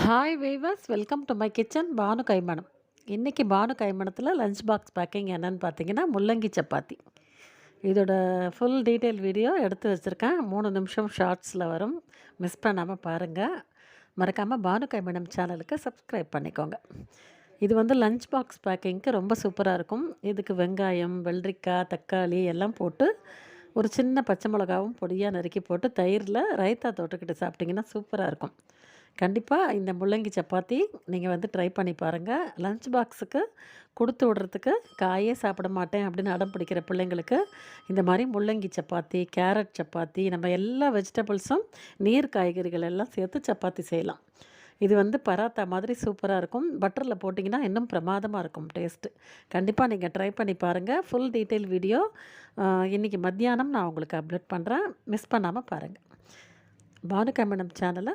Hi wavers welcome to my kitchen Banu Kaimanam இன்றைக்கி பானு கைமணத்தில் lunch box packing என்னன்னு பார்த்தீங்கன்னா முள்ளங்கி சப்பாத்தி. இதோட ஃபுல் டீட்டெயில் வீடியோ எடுத்து வச்சுருக்கேன். மூணு நிமிஷம் ஷார்ட்ஸில் வரும். மிஸ் பண்ணாமல் பாருங்கள் மறக்காமல் பானு கைமணம் சேனலுக்கு சப்ஸ்கிரைப் பண்ணிக்கோங்க. இது வந்து லஞ்ச் பாக்ஸ் பேக்கிங்க்கு ரொம்ப சூப்பராக இருக்கும். இதுக்கு வெங்காயம் வெள்ளரிக்காய் தக்காளி எல்லாம் போட்டு ஒரு சின்ன பச்சை மிளகாவும் பொடியாக நறுக்கி போட்டு தயிரில் ரைத்தா தொட்டுக்கிட்டு சாப்பிட்டிங்கன்னா சூப்பராக இருக்கும். கண்டிப்பாக இந்த முள்ளங்கி சப்பாத்தி நீங்கள் வந்து ட்ரை பண்ணி பாருங்கள் லஞ்ச் பாக்ஸுக்கு கொடுத்து விட்றதுக்கு காயே சாப்பிட மாட்டேன் அப்படின்னு அடம் பிடிக்கிற பிள்ளைங்களுக்கு இந்த மாதிரி முள்ளங்கி சப்பாத்தி கேரட் சப்பாத்தி நம்ம எல்லா வெஜிடபிள்ஸும் நீர் காய்கறிகள் எல்லாம் சேர்த்து சப்பாத்தி செய்யலாம். இது வந்து பராத்தா மாதிரி சூப்பராக இருக்கும். பட்டரில் போட்டிங்கன்னா இன்னும் பிரமாதமாக இருக்கும் டேஸ்ட்டு கண்டிப்பாக நீங்கள் ட்ரை பண்ணி பாருங்கள் ஃபுல் டீட்டெயில் வீடியோ இன்றைக்கி மத்தியானம் நான் உங்களுக்கு அப்லோட் பண்ணுறேன் மிஸ் பண்ணாமல் பாருங்கள் பானுகா மேடம் சேனலை